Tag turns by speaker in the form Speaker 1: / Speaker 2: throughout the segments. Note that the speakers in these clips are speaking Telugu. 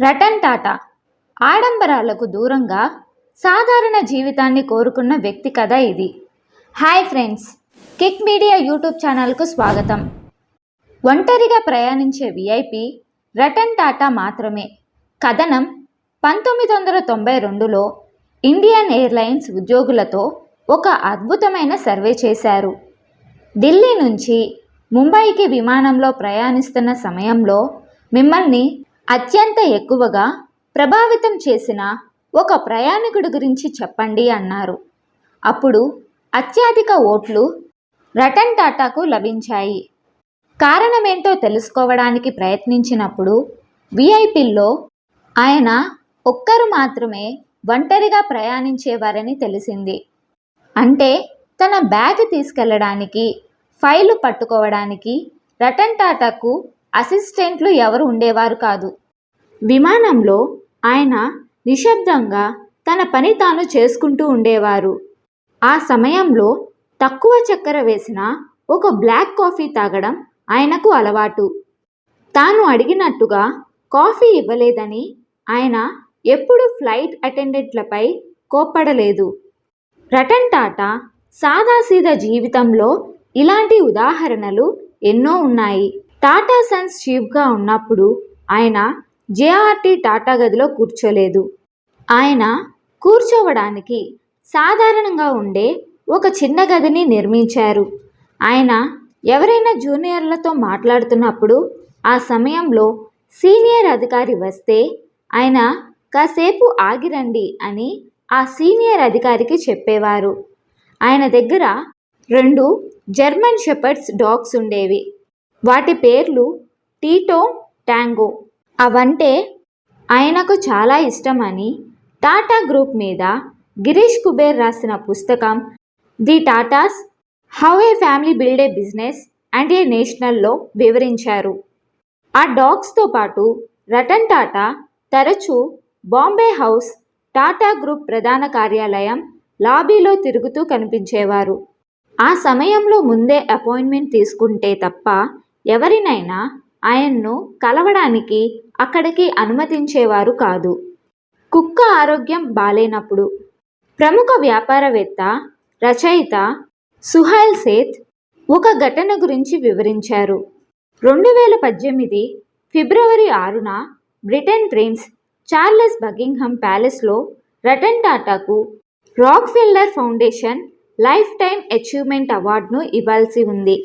Speaker 1: రతన్ టాటా. ఆడంబరాలకు దూరంగా సాధారణ జీవితాన్ని కోరుకున్న వ్యక్తి కథ ఇది. Hi friends kick media YouTube ఛానల్కు స్వాగతం. ఒంటరిగా ప్రయాణించే విఐపి రతన్ టాటా మాత్రమే. కథనం పంతొమ్మిది వందల తొంభై రెండులో ఇండియన్ ఎయిర్లైన్స్ ఉద్యోగులతో ఒక అద్భుతమైన సర్వే చేశారు. ఢిల్లీ నుంచి ముంబైకి విమానంలో ప్రయాణిస్తున్న సమయంలో మిమ్మల్ని అత్యంత ఎక్కువగా ప్రభావితం చేసిన ఒక ప్రయాణికుడి గురించి చెప్పండి అన్నారు. అప్పుడు అత్యధిక ఓట్లు రతన్ టాటాకు లభించాయి. కారణమేంటో తెలుసుకోవడానికి ప్రయత్నించినప్పుడు విఐపిల్లో ఆయన ఒక్కరు మాత్రమే ఒంటరిగా ప్రయాణించేవారని తెలిసింది. అంటే తన బ్యాగ్ తీసుకెళ్ళడానికి ఫైలు పట్టుకోవడానికి రతన్ టాటాకు అసిస్టెంట్లు ఎవరు ఉండేవారు కాదు. విమానంలో ఆయన నిశ్శబ్దంగా తన పని తాను చేసుకుంటూ ఉండేవారు. ఆ సమయంలో తక్కువ చక్కెర వేసిన ఒక బ్లాక్ కాఫీ తాగడం ఆయనకు అలవాటు. తాను అడిగినట్టుగా కాఫీ ఇవ్వలేదని ఆయన ఎప్పుడు ఫ్లైట్ అటెండెంట్లపై కోప్పడలేదు. రతన్ టాటా సాదాసీదా జీవితంలో ఇలాంటి ఉదాహరణలు ఎన్నో ఉన్నాయి. టాటా సన్స్ చీఫ్గా ఉన్నప్పుడు ఆయన జేఆర్టీ టాటా గదిలో కూర్చోలేదు. ఆయన కూర్చోవడానికి సాధారణంగా ఉండే ఒక చిన్న గదిని నిర్మించారు. ఆయన ఎవరైనా జూనియర్లతో మాట్లాడుతున్నప్పుడు ఆ సమయంలో సీనియర్ అధికారి వస్తే ఆయన కాసేపు ఆగిరండి అని ఆ సీనియర్ అధికారికి చెప్పేవారు. ఆయన దగ్గర రెండు జర్మన్ షెపర్డ్స్ డాగ్స్ ఉండేవి. వాటి పేర్లు టీటో ట్యాంగో అవంటే ఆయనకు చాలా ఇష్టమని టాటా గ్రూప్ మీద గిరీష్ కుబేర్ రాసిన పుస్తకం the Tatas how a family build a business and a నేషనల్లో వివరించారు. ఆ డాగ్స్తో పాటు రతన్ టాటా తరచూ బాంబే హౌస్ టాటా గ్రూప్ ప్రధాన కార్యాలయం లాబీలో తిరుగుతూ కనిపించేవారు. ఆ సమయంలో ముందే అపాయింట్మెంట్ తీసుకుంటే తప్ప ఎవరినైనా ఆయన్ను కలవడానికి అక్కడికి అనుమతించేవారు కాదు. కుక్క ఆరోగ్యం బాలేనప్పుడు ప్రముఖ వ్యాపారవేత్త రచయిత సుహైల్ సేత్ ఒక ఘటన గురించి వివరించారు. రెండు వేల పద్దెనిమిది ఫిబ్రవరి ఆరున బ్రిటన్ ప్రిన్స్ చార్లెస్ బకింగ్హమ్ ప్యాలెస్లో Ratan టాటాకు Rockefeller foundation life time achievement అవార్డును ఇవ్వాల్సి ఉంది.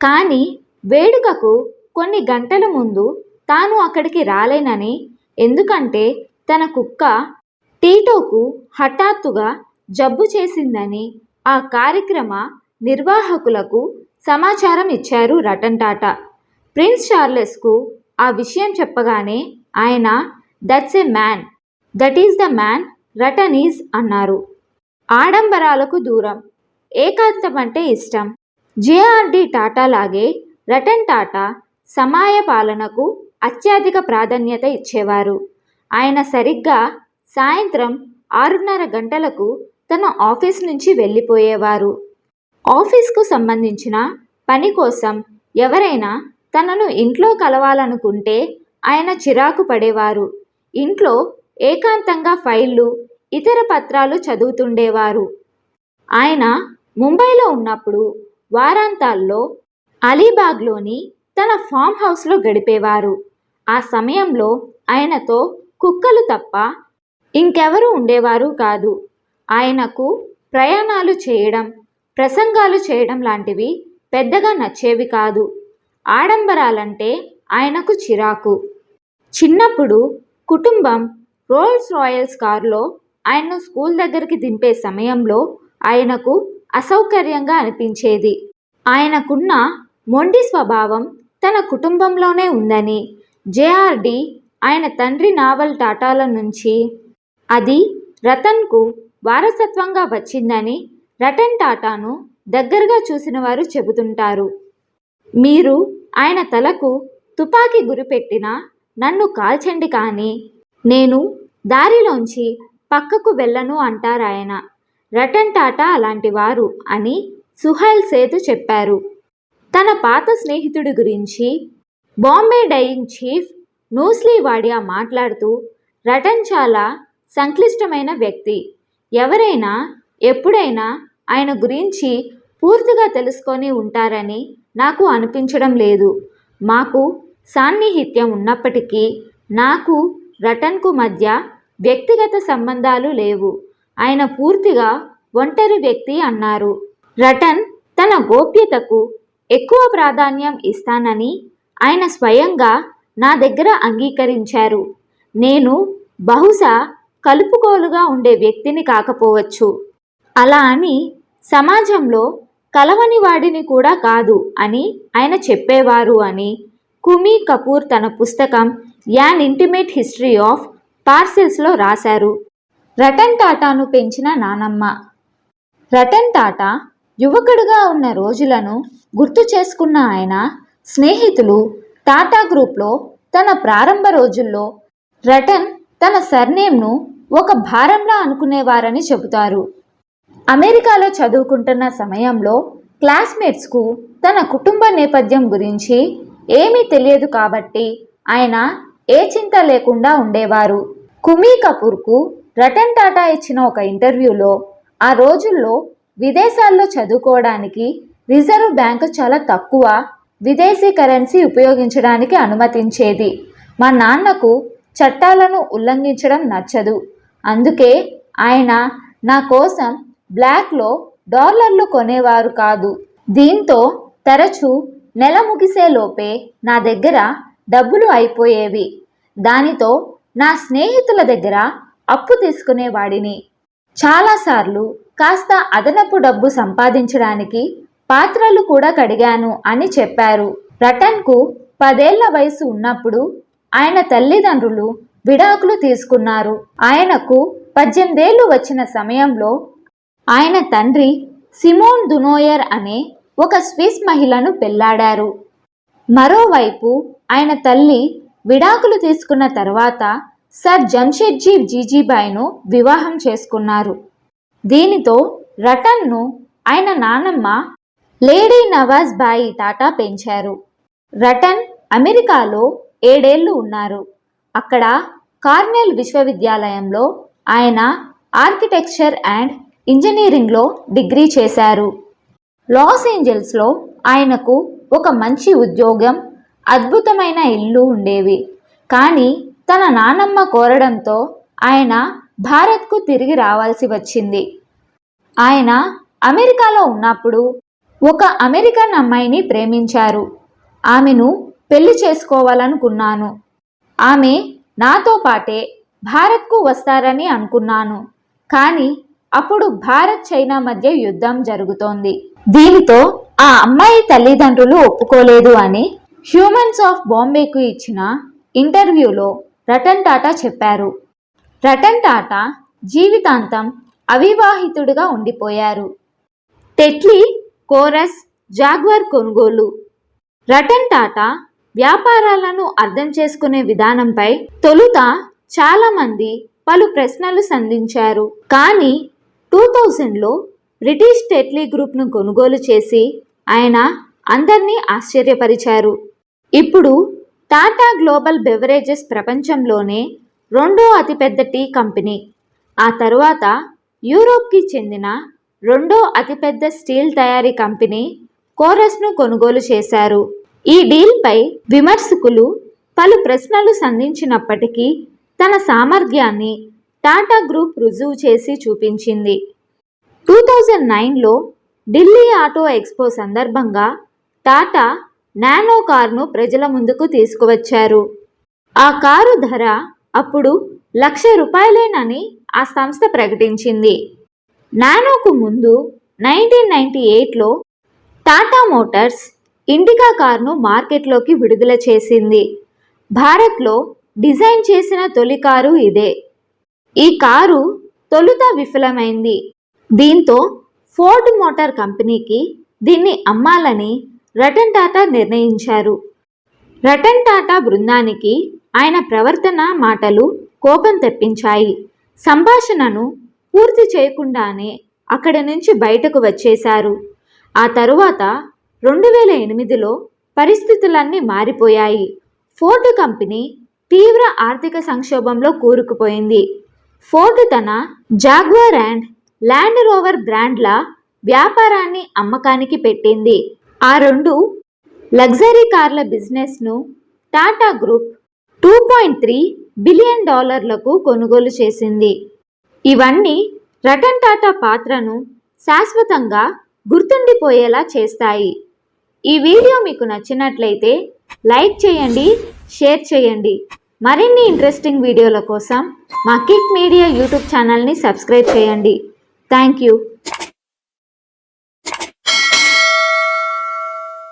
Speaker 1: కానీ వేడుకకు కొన్ని గంటల ముందు తాను అక్కడికి రాలేనని ఎందుకంటే తన కుక్క టీటోకు హఠాత్తుగా జబ్బు చేసిందని ఆ కార్యక్రమ నిర్వాహకులకు సమాచారం ఇచ్చారు రతన్ టాటా. ప్రిన్స్ చార్లెస్కు ఆ విషయం చెప్పగానే ఆయన that's a man that is the man Ratan is అన్నారు. ఆడంబరాలకు దూరం. ఏకాంతం అంటే ఇష్టం. జేఆర్డి టాటా లాగే రతన్ టాటా సమాయ పాలనకు అత్యధిక ప్రాధాన్యత ఇచ్చేవారు. ఆయన సరిగ్గా సాయంత్రం ఆరున్నర గంటలకు తన ఆఫీస్ నుంచి వెళ్ళిపోయేవారు. ఆఫీస్కు సంబంధించిన పని కోసం ఎవరైనా తనను ఇంట్లో కలవాలనుకుంటే ఆయన చిరాకు పడేవారు. ఇంట్లో ఏకాంతంగా ఫైళ్ళు ఇతర పత్రాలు చదువుతుండేవారు. ఆయన ముంబైలో ఉన్నప్పుడు వారాంతాల్లో అలీబాగ్లోని తన ఫామ్ హౌస్లో గడిపేవారు. ఆ సమయంలో ఆయనతో కుక్కలు తప్ప ఇంకెవరు ఉండేవారు కాదు. ఆయనకు ప్రయాణాలు చేయడం ప్రసంగాలు చేయడం లాంటివి పెద్దగా నచ్చేవి కాదు. ఆడంబరాలంటే ఆయనకు చిరాకు. చిన్నప్పుడు కుటుంబం రోల్స్ రాయల్స్ కారులో ఆయన్ను స్కూల్ దగ్గరికి దింపే సమయంలో ఆయనకు అసౌకర్యంగా అనిపించేది. ఆయనకున్న మొండి స్వభావం తన కుటుంబంలోనే ఉందని జేఆర్డి ఆయన తండ్రి నావల్ టాటాల నుంచి. అది రతన్కు వారసత్వంగా వచ్చిందని రతన్ టాటాను దగ్గరగా చూసిన వారు చెబుతుంటారు. మీరు ఆయన తలకు తుపాకీ గురిపెట్టినా నన్ను కాల్చండి కానీ నేను దారిలోంచి పక్కకు వెళ్ళను అంటారాయన. రతన్ టాటా అలాంటి వారు అని సుహైల్ సేతు చెప్పారు. తన పాత స్నేహితుడి గురించి బాంబే డైయింగ్ చీఫ్ నూస్లీ వాడియా మాట్లాడుతూ రటన్ చాలా సంక్లిష్టమైన వ్యక్తి. ఎవరైనా ఎప్పుడైనా ఆయన గురించి పూర్తిగా తెలుసుకొని ఉంటారని నాకు అనిపించడం లేదు. మాకు సాన్నిహిత్యం ఉన్నప్పటికీ నాకు రటన్కు మధ్య వ్యక్తిగత సంబంధాలు లేవు. ఆయన పూర్తిగా ఒంటరి వ్యక్తి అన్నారు. రటన్ తన గోప్యతకు ఎక్కువ ప్రాధాన్యం ఇస్తానని ఆయన స్వయంగా నా దగ్గర అంగీకరించారు. నేను బహుశా కలుపుకోలుగా ఉండే వ్యక్తిని కాకపోవచ్చు. అలా అని సమాజంలో కలవని వాడిని కూడా కాదు అని ఆయన చెప్పేవారు అని కుమీ కపూర్ తన పుస్తకం యాన్ ఇంటిమేట్ హిస్టరీ ఆఫ్ పార్సెల్స్లో రాశారు. రతన్ టాటాను పెంచిన నానమ్మ. రతన్ టాటా యువకుడుగా ఉన్న రోజులను గుర్తు చేసుకున్న ఆయన స్నేహితులు టాటా గ్రూప్లో తన ప్రారంభ రోజుల్లో రటన్ తన సర్నేమ్ను ఒక భారంలా అనుకునేవారని చెబుతారు. అమెరికాలో చదువుకుంటున్న సమయంలో క్లాస్మేట్స్కు తన కుటుంబ నేపథ్యం గురించి ఏమీ తెలియదు కాబట్టి ఆయన ఏ చింత లేకుండా ఉండేవారు. కుమీ కపూర్కు రతన్ టాటా ఇచ్చిన ఒక ఇంటర్వ్యూలో ఆ రోజుల్లో విదేశాల్లో చదువుకోవడానికి రిజర్వ్ బ్యాంకు చాలా తక్కువ విదేశీ కరెన్సీ ఉపయోగించడానికి అనుమతించేది. మా నాన్నకు చట్టాలను ఉల్లంఘించడం నచ్చదు. అందుకే ఆయన నా కోసం బ్లాక్లో డాలర్లు కొనేవారు కాదు. దీంతో తరచూ నెల ముగిసేలోపే నా దగ్గర డబ్బులు అయిపోయేవి. దానితో నా స్నేహితుల దగ్గర అప్పు తీసుకునేవాడిని. చాలాసార్లు కాస్త అదనపు డబ్బు సంపాదించడానికి పాత్రలు కూడా కడిగాను అని చెప్పారు. రటన్కు పదేళ్ళ వయసు ఉన్నప్పుడు ఆయన తల్లిదండ్రులు విడాకులు తీసుకున్నారు. ఆయనకు పద్దెనిమిదేళ్ళు వచ్చిన సమయంలో ఆయన తండ్రి సిమోన్ దునోయర్ అనే ఒక స్విస్ మహిళను పెళ్ళాడారు. మరోవైపు ఆయన తల్లి విడాకులు తీసుకున్న తర్వాత సర్ జంషెడ్జీ జీజీబాయ్ను వివాహం చేసుకున్నారు. దీనితో రటన్ను ఆయన నానమ్మ లేడీ నవాజ్ బాయి టాటా పెంచారు. రటన్ అమెరికాలో ఏడేళ్ళు ఉన్నారు. అక్కడ కార్నెల్ విశ్వవిద్యాలయంలో ఆయన ఆర్కిటెక్చర్ అండ్ ఇంజనీరింగ్లో డిగ్రీ చేశారు. లాస్ ఏంజల్స్లో ఆయనకు ఒక మంచి ఉద్యోగం అద్భుతమైన ఇల్లు ఉండేవి. కానీ తన నానమ్మ కోరడంతో ఆయన భారత్కు తిరిగి రావాల్సి వచ్చింది. ఆయన అమెరికాలో ఉన్నప్పుడు ఒక అమెరికన్ అమ్మాయిని ప్రేమించారు. ఆమెను పెళ్ళి చేసుకోవాలనుకున్నాను. ఆమె నాతో పాటే భారత్కు వస్తారని అనుకున్నాను. కానీ అప్పుడు భారత్ చైనా మధ్య యుద్ధం జరుగుతోంది. దీనితో ఆ అమ్మాయి తల్లిదండ్రులు ఒప్పుకోలేదు అని హ్యూమన్స్ ఆఫ్ బాంబేకు ఇచ్చిన ఇంటర్వ్యూలో రతన్ టాటా చెప్పారు. రతన్ టాటా జీవితాంతం అవివాహితుడుగా ఉండిపోయారు. టెట్లీ కోరస్ జాగ్వర్ కొనుగోలు. రతన్ టాటా వ్యాపారాలను అర్థం చేసుకునే విధానంపై తొలుత చాలామంది పలు ప్రశ్నలు సంధించారు. కానీ టూ థౌజండ్లో బ్రిటిష్ టెట్లీ గ్రూప్ను కొనుగోలు చేసి ఆయన అందరినీ ఆశ్చర్యపరిచారు. ఇప్పుడు టాటా గ్లోబల్ బెవరేజెస్ ప్రపంచంలోనే రెండో అతిపెద్ద టీ కంపెనీ. ఆ తరువాత యూరోప్కి చెందిన రెండో అతిపెద్ద స్టీల్ తయారీ కంపెనీ కోరస్ను కొనుగోలు చేశారు. ఈ డీల్పై విమర్శకులు పలు ప్రశ్నలు సంధించినప్పటికీ తన సామర్థ్యాన్ని టాటా గ్రూప్ రుజువు చేసి చూపించింది. టూ థౌజండ్ నైన్లో ఢిల్లీ ఆటో ఎక్స్పో సందర్భంగా టాటా నానో కారును ప్రజల ముందుకు తీసుకువచ్చారు. ఆ కారు ధర అప్పుడు లక్ష రూపాయలేనని ఆ సంస్థ ప్రకటించింది. నానోకు ముందు నైన్టీన్ నైన్టీ ఎయిట్లో టాటా మోటార్స్ ఇండికా కారును మార్కెట్లోకి విడుదల చేసింది. భారత్లో డిజైన్ చేసిన తొలి కారు ఇదే. ఈ కారు తొలుత విఫలమైంది. దీంతో ఫోర్డ్ మోటార్ కంపెనీకి దీన్ని అమ్మాలని రతన్ టాటా నిర్ణయించారు. రతన్ టాటా బృందానికి ఆయన ప్రవర్తన మాటలు కోపం తెప్పించాయి. సంభాషణను పూర్తి చేయకుండానే అక్కడి నుంచి బయటకు వచ్చేశారు. ఆ తరువాత రెండు వేల ఎనిమిదిలో పరిస్థితులన్నీ మారిపోయాయి. ఫోర్డ్ కంపెనీ తీవ్ర ఆర్థిక సంక్షోభంలో కూరుకుపోయింది. ఫోర్డ్ తన జాగ్వార్ అండ్ ల్యాండ్ రోవర్ బ్రాండ్ల వ్యాపారాన్ని అమ్మకానికి పెట్టింది. ఆ రెండు లగ్జరీ కార్ల బిజినెస్ను Tata group two point three billion డాలర్లకు కొనుగోలు చేసింది. ఇవన్నీ రతన్ టాటా పాత్రను శాశ్వతంగా గుర్తుండిపోయేలా చేస్తాయి. ఈ వీడియో మీకు నచ్చినట్లయితే లైక్ చేయండి షేర్ చేయండి. మరిన్ని ఇంట్రెస్టింగ్ వీడియోల కోసం మా కిక్ మీడియా యూట్యూబ్ ఛానల్ని సబ్స్క్రైబ్ చేయండి. Thank you.